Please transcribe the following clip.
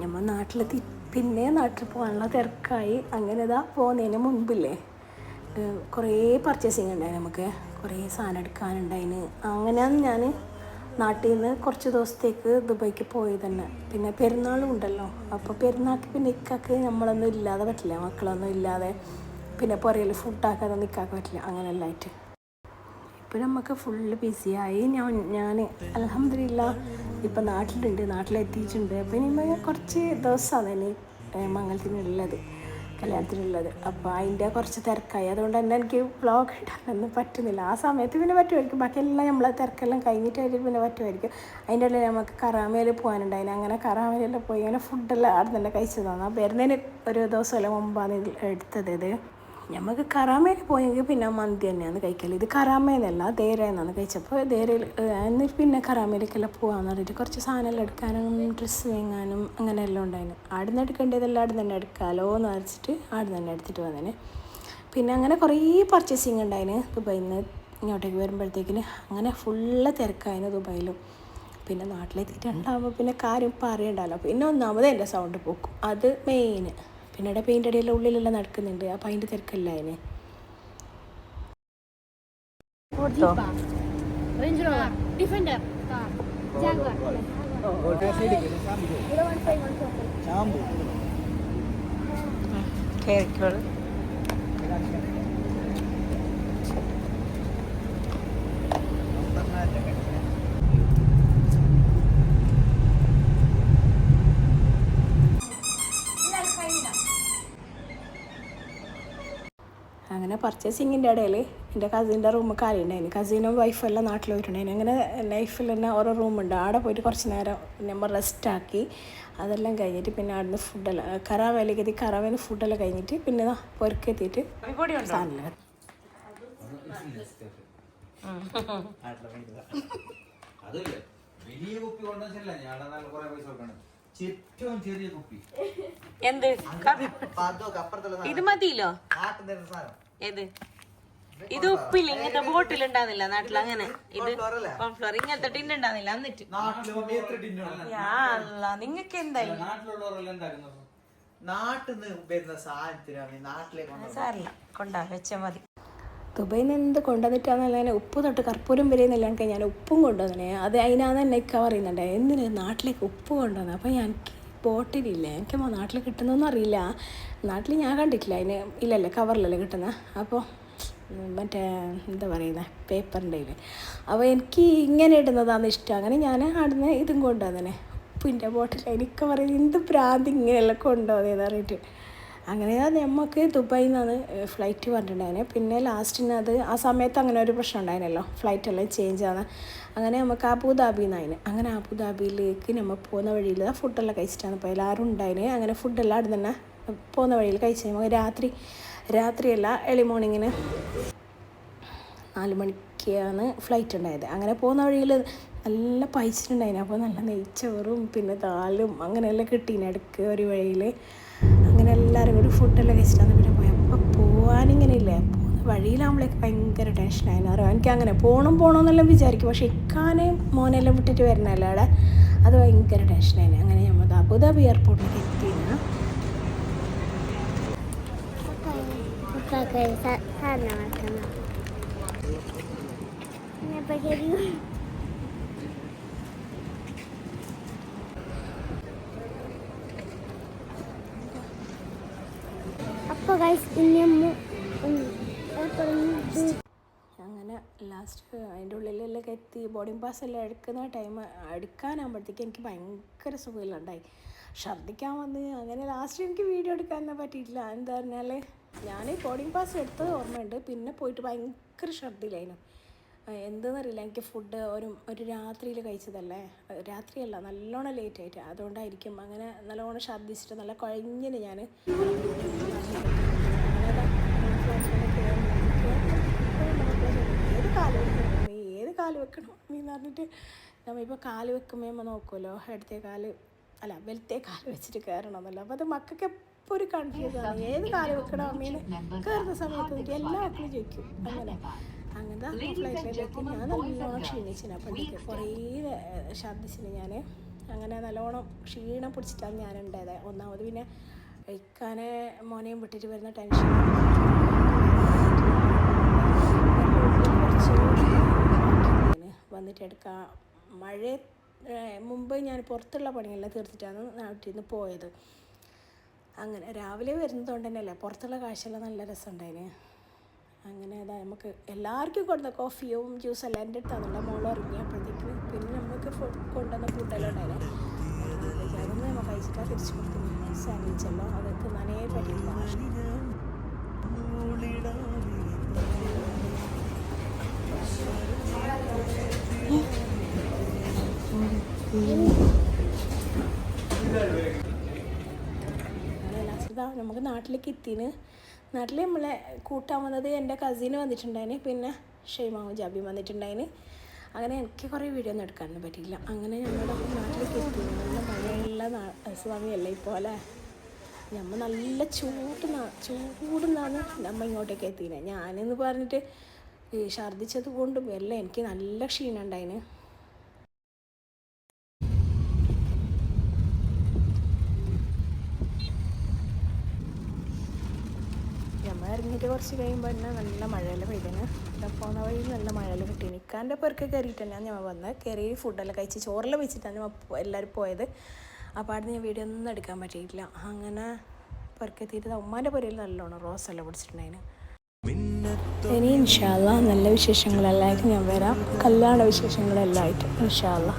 നമ്മൾ നാട്ടിലെത്തി. പിന്നെ നാട്ടിൽ പോകാനുള്ള തിരക്കായി അങ്ങനെ ഇതാ പോകുന്നതിന് മുമ്പില്ലേ? കുറേ പർച്ചേസിങ് ഉണ്ടായി നമുക്ക്. കുറേ സാധനം എടുക്കാനുണ്ടായിന്. അങ്ങനെയാണ് ഞാൻ നാട്ടിൽ നിന്ന് കുറച്ച് ദിവസത്തേക്ക് ദുബായിക്ക് പോയി തന്നെ. പിന്നെ പെരുന്നാളും ഉണ്ടല്ലോ. അപ്പോൾ പെരുന്നാൾക്ക് പിന്നെ ഇക്കാക്ക് നമ്മളൊന്നും ഇല്ലാതെ പറ്റില്ല. മക്കളൊന്നും ഇല്ലാതെ പിന്നെ പുറയിൽ ഫുഡാക്കാതെ നിൽക്കാൻ പറ്റില്ല. അങ്ങനെയെല്ലാം ആയിട്ട് ഇപ്പം നമുക്ക് ഫുള്ള് ബിസിയായി ഞാൻ ഞാൻ അലഹമില്ല ഇപ്പം നാട്ടിലുണ്ട് നാട്ടിലെത്തിയിട്ടുണ്ട്. അപ്പം ഇനി കുറച്ച് ദിവസമാണ് ഇനി മംഗളത്തിനുള്ളത് കല്യാണത്തിനുള്ളത്. അപ്പോൾ അതിന്റെ കുറച്ച് തിരക്കായി. അതുകൊണ്ട് തന്നെ എനിക്ക് വ്ളോഗ് ഇടാനൊന്നും പറ്റുന്നില്ല. ആ സമയത്ത് പിന്നെ പറ്റുമായിരിക്കും. ബാക്കിയെല്ലാം നമ്മളെ തിരക്കെല്ലാം കഴിഞ്ഞിട്ടായിട്ട് പിന്നെ പറ്റുമായിരിക്കും. അതിന്റെ ഇടയിൽ നമുക്ക് കറാമയിൽ പോകാനുണ്ടായിന്. അങ്ങനെ കറാമയിലെല്ലാം പോയി അങ്ങനെ ഫുഡെല്ലാം അവിടെ തന്നെ കഴിച്ചതാണ്. വരുന്നതിന് ഒരു ദിവസമല്ല മുമ്പാണ് എടുത്തത് ഇത്. നമുക്ക് കറാമയിൽ പോയെങ്കിൽ പിന്നെ മന്തി തന്നെയാണ് കഴിക്കൽ ഇത് കറാമയിലല്ല എന്നാണ് കഴിച്ചപ്പോൾ ദേരയിൽ എന്നിട്ട് പിന്നെ കറാമയിലേക്കെല്ലാം പോകാമെന്ന് പറഞ്ഞിട്ട് കുറച്ച് സാധനമെല്ലാം എടുക്കാനും ഡ്രസ്സ് വാങ്ങാനും അങ്ങനെ എല്ലാം ഉണ്ടായിരുന്നു അവിടെ നിന്ന് എടുക്കേണ്ടതെല്ലാം അവിടെ തന്നെ എടുക്കാമല്ലോ എന്ന് വെച്ചിട്ട് അവിടെ തന്നെ എടുത്തിട്ട് വന്നതിന് പിന്നെ അങ്ങനെ കുറേ പർച്ചേസിങ് ഉണ്ടായിന് ദുബായിൽ നിന്ന് ഇങ്ങോട്ടേക്ക് വരുമ്പോഴത്തേക്കിന്. അങ്ങനെ ഫുള്ള് തിരക്കായിരുന്നു ദുബായിലും. പിന്നെ നാട്ടിലെത്തിയിട്ടുണ്ടാകുമ്പോൾ പിന്നെ കാര്യം പറയണ്ടല്ലോ പിന്നെ ഒന്നാമത് എന്റെ സൗണ്ട് പോക്കും. അത് മെയിൻ പിന്നെ ഇവിടെ പെയിന്റ് അടിയെല്ലാം ഉള്ളിലെല്ലാം നടക്കുന്നുണ്ട്. അപ്പോൾ അതിന്റെ തിരക്കല്ല അതിന്. ഡിഫൻഡർ. കേറിക്കോളൂ. പർച്ചേസിങ്ങിന്റെ ഇടയിൽ എന്റെ കസിന്റെ റൂം കാലി ഉണ്ടായിരുന്നു കസിനും വൈഫെല്ലാം നാട്ടിൽ പോയിട്ടുണ്ടായിരുന്നു അങ്ങനെ ലൈഫിൽ തന്നെ ഓരോ റൂമുണ്ട് അവിടെ പോയിട്ട് കുറച്ച് നേരം നമ്മൾ റെസ്റ്റ് ആക്കി. അതെല്ലാം കഴിഞ്ഞിട്ട് പിന്നെ അവിടുന്ന് ഫുഡെല്ലാം കറാവേലേക്ക് എത്തി കറാവേന്ന് ഫുഡെല്ലാം കഴിഞ്ഞിട്ട് പിന്നെ പൊരുക്കെത്തിയിട്ട് സാധനം അതില്ലേ വലിയ കുപ്പി കൊണ്ടുവച്ചില്ല ഞാൻ നല്ല കുറെ പൈസ കൊടുക്കണം ഏറ്റവും ചെറിയ കുപ്പി എന്ത് ഇത് മതിയല്ലോ ഏത്? ഇത് ഉപ്പില്ല? ഇങ്ങനത്തെ ബോട്ടിൽ ഉണ്ടാവുന്നില്ല നാട്ടിൽ അങ്ങനെ. ഇത് കോൺഫ്ലോർ ഇങ്ങനത്തെ ടിൻ ഉണ്ടാകുന്നില്ല എന്നിട്ട് നിങ്ങക്ക് എന്തായി. സാറില്ല കൊണ്ടാ വെച്ചാൽ മതി. ദുബൈയിൽ നിന്ന് എന്ത് ഞാൻ ഉപ്പ് തൊട്ട് കർപ്പൂരം വരെ എന്നല്ല ഞാൻ ഉപ്പും കൊണ്ടുവന്നേ അത് അതിനാന്ന് തന്നെ ഇക്ക പറയുന്നുണ്ട്. എന്തിന് നാട്ടിലേക്ക് ഉപ്പ് കൊണ്ടുവന്നത് അപ്പോൾ ഞാൻ ബോട്ടിലില്ല എനിക്ക് നാട്ടിൽ കിട്ടുന്നൊന്നും അറിയില്ല. നാട്ടിൽ ഞാൻ കണ്ടിട്ടില്ല. അതിന് ഇല്ലല്ലേ കവറിലല്ലേ കിട്ടുന്നത് അപ്പോൾ മറ്റേ എന്താ പറയുന്നത് പേപ്പറിന്റെ ഇതിൽ അപ്പോൾ എനിക്ക് ഇങ്ങനെ ഇടുന്നതാണ് ഇഷ്ടം. അങ്ങനെ ഞാൻ അവിടുന്ന് ഇതും കൊണ്ടുവന്നേ ഉപ്പിന്റെ ബോട്ടിൽ എനിക്ക് പറയുന്നത് എന്ത് പ്രാന്തി ഇങ്ങനെയെല്ലാം കൊണ്ടുപോകുന്നതെന്ന് പറഞ്ഞിട്ട്. അങ്ങനെ നമുക്ക് ദുബായിൽ നിന്നാണ് ഫ്ലൈറ്റ് പറഞ്ഞിട്ടുണ്ടായിരുന്നത് പിന്നെ ലാസ്റ്റിന് അത് ആ സമയത്ത് അങ്ങനെ ഒരു പ്രശ്നം ഉണ്ടായിരുന്നല്ലോ. ഫ്ലൈറ്റ് എല്ലാം ചേഞ്ച് ആണ്. അങ്ങനെ നമുക്ക് അബുദാബിയിൽ നിന്നായിരുന്നു അങ്ങനെ അബുദാബിയിലേക്ക് നമ്മൾ പോകുന്ന വഴിയിൽ ഫുഡെല്ലാം കഴിച്ചിട്ടാണ് അപ്പോൾ എല്ലാവരും ഉണ്ടായിരുന്നു അങ്ങനെ ഫുഡെല്ലാം അവിടെ തന്നെ പോകുന്ന വഴിയിൽ കഴിച്ച് നമുക്ക് രാത്രി രാത്രിയല്ല ഏർലി മോർണിങ്ങിന് നാല് മണിക്കാണ് ഫ്ലൈറ്റ് ഉണ്ടായത്. അങ്ങനെ പോകുന്ന വഴിയിൽ നല്ല പൈച്ചിട്ടുണ്ടായിരുന്നു അപ്പോൾ നല്ല നെയ്ച്ചോറും പിന്നെ ദാലും അങ്ങനെയെല്ലാം കിട്ടീന് ഇടയ്ക്ക് ഒരു വഴിയിൽ. അങ്ങനെ എല്ലാവരും കൂടി ഫുഡെല്ലാം കഴിച്ചിട്ടാണ് പിന്നെ പോയി. അപ്പോൾ പോകാനിങ്ങനെ ഇല്ലേ പോകുന്ന വഴിയിലാകുമ്പോഴേക്ക് ഭയങ്കര ടെൻഷനായിരുന്നു. അറിയാം എനിക്ക് അങ്ങനെ പോകണം പോകണം എന്നെല്ലാം വിചാരിക്കും. പക്ഷേ ഇക്കാനെ മോനെല്ലാം വിട്ടിട്ട് വരണല്ലോ അവിടെ? അത് ഭയങ്കര ടെൻഷനായിരുന്നു. അങ്ങനെ നമ്മൾ അബുദാബി എയർപോർട്ടിലേക്ക് എത്തിയിരുന്നു. സാധനം വെക്കണം എന്നെ പറ്റിയൊരു അപ്പൊ ഗൈസ് ഇനി അമ്മ അങ്ങനെ ലാസ്റ്റ് അതിന്റെ ഉള്ളിലെല്ലാം എത്തി ബോർഡിംഗ് പാസ് എല്ലാം എടുക്കുന്ന ടൈം എടുക്കാനാകുമ്പോഴത്തേക്ക് എനിക്ക് ഭയങ്കര സുഖമില്ലുണ്ടായി. ഛർദ്ദിക്കാൻ വന്ന് അങ്ങനെ ലാസ്റ്റ് എനിക്ക് വീഡിയോ എടുക്കാനൊന്നും പറ്റിയിട്ടില്ല. എന്താ പറഞ്ഞാൽ ഞാൻ ബോർഡിംഗ് പാസ് എടുത്തത് ഓർമ്മയുണ്ട്. പിന്നെ പോയിട്ട് ഭയങ്കര ഛർദ്ദിലായിരുന്നു എന്തെന്നറിയില്ല. എനിക്ക് ഫുഡ് ഒരു ഒരു രാത്രിയിൽ കഴിച്ചതല്ലേ? രാത്രിയല്ല നല്ലോണം ലേറ്റ് ആയിട്ട്. അതുകൊണ്ടായിരിക്കും അങ്ങനെ നല്ലോണം ഛർദ്ദിച്ചിട്ട് നല്ല കുഴഞ്ഞിന് ഞാൻ ഏത് കാൽ വെക്കണം ഏത് കാൽ വെക്കണം എന്ന് പറഞ്ഞിട്ട് നമ്മൾ ഇപ്പോൾ കാൽ വെക്കുമ്പോൾ നോക്കുമല്ലോ ഇടത്തെ കാൽ അല്ല വലത്തെ കാൽ വെച്ചിട്ട് കയറണം അപ്പോൾ അത് മക്കൾക്ക് എപ്പോൾ ഒരു കൺഫ്യൂസാണ് ഏത് കാൽ വെക്കണം അമ്മീനെ കയറുന്ന സമയത്ത് എല്ലാ മക്കളും ചോദിക്കും അങ്ങനെ. അങ്ങനത്തെ ഫ്ലൈറ്റിലേക്ക് ഞാൻ നല്ലോണം ക്ഷീണിച്ചിന്. അപ്പോഴത്തേക്ക് കുറേ ഛർദ്ദിച്ചിന് ഞാൻ അങ്ങനെ നല്ലോണം ക്ഷീണം പിടിച്ചിട്ടാണ് ഞാൻ ഉണ്ടായത്. ഒന്നാമത് പിന്നെ ഇക്കാനെ മോനെയും വിട്ടിട്ട് വരുന്ന ടെൻഷൻ വന്നിട്ട് എടുക്കാം മഴ മുമ്പ് ഞാൻ പുറത്തുള്ള പണിയെല്ലാം തീർത്തിട്ടാണ് നാട്ടിൽ നിന്ന് പോയത്. അങ്ങനെ രാവിലെ വരുന്നതുകൊണ്ട് തന്നെയല്ലേ പുറത്തുള്ള കാഴ്ചയെല്ലാം നല്ല രസമുണ്ടായിന്. അങ്ങനെ അതാ നമുക്ക് എല്ലാവർക്കും കൊടുത്ത കോഫിയും ജ്യൂസെല്ലാം എന്റെ അടുത്താണല്ലോ മോൾ ഇറങ്ങിയപ്പോഴത്തേക്ക് പിന്നെ നമുക്ക് കൊണ്ടുവന്ന ഫുഡെല്ലാം ഉണ്ടായില്ലേ? അതൊന്നും നമ്മൾ കഴിച്ചിട്ടാണ് തിരിച്ചു കൊടുത്തു സാൻഡ്വിച്ചെല്ലാം അത് തിന്നാനേ പറ്റില്ല നമുക്ക് നാട്ടിലേക്ക് എത്തിന് നാട്ടിൽ നമ്മളെ കൂട്ടാൻ വന്നത് എന്റെ കസിന് വന്നിട്ടുണ്ടായിന്. പിന്നെ ഷെയ്മാവും ജാബിയും വന്നിട്ടുണ്ടായിന്. അങ്ങനെ എനിക്ക് കുറേ വീഡിയോ ഒന്നും എടുക്കാനൊന്നും പറ്റിയില്ല. അങ്ങനെ ഞങ്ങളുടെ നാട്ടിലേക്ക് എത്തി. നല്ല മഴയുള്ള ഇപ്പോൾ അല്ലേ? നമ്മൾ നല്ല ചൂട് ചൂടുന്നാണ് നമ്മൾ ഇങ്ങോട്ടേക്ക് എത്തിയത് ഞാനെന്ന് പറഞ്ഞിട്ട് ഛർദ്ദിച്ചത് കൊണ്ടും എല്ലാം എനിക്ക് നല്ല ക്ഷീണം ഉണ്ടായിന് ഇറങ്ങിയിട്ട് കുറച്ച് കഴിയുമ്പോൾ തന്നെ നല്ല മഴയെല്ലാം പെയ്തേന്? ഇവിടെ പോകുന്ന വഴി നല്ല മഴയെല്ലാം കിട്ടി നിൽക്കാന്റെ പേർക്ക് തന്നെയാണ് ഞാൻ വന്നത് കയറി ഫുഡെല്ലാം കഴിച്ച്. ചോറെല്ലാം വെച്ചിട്ടാണ് ഞാൻ എല്ലാവരും പോയത്. അപ്പോൾ അവിടെ ഞാൻ വീഡിയോ ഒന്നും എടുക്കാൻ പറ്റിയിട്ടില്ല. അങ്ങനെ പെറുക്കെത്തിയിട്ട് ഉമ്മാന്റെ പുരയിൽ നല്ലോണം റോസെല്ലാം പിടിച്ചിട്ടുണ്ടായിന്. ഇനി ഇൻഷാല്ല നല്ല വിശേഷങ്ങളെല്ലാം ആയിട്ട് ഞാൻ വരാം. കല്യാണ വിശേഷങ്ങളെല്ലാം ആയിട്ട് ഇൻഷാല്ല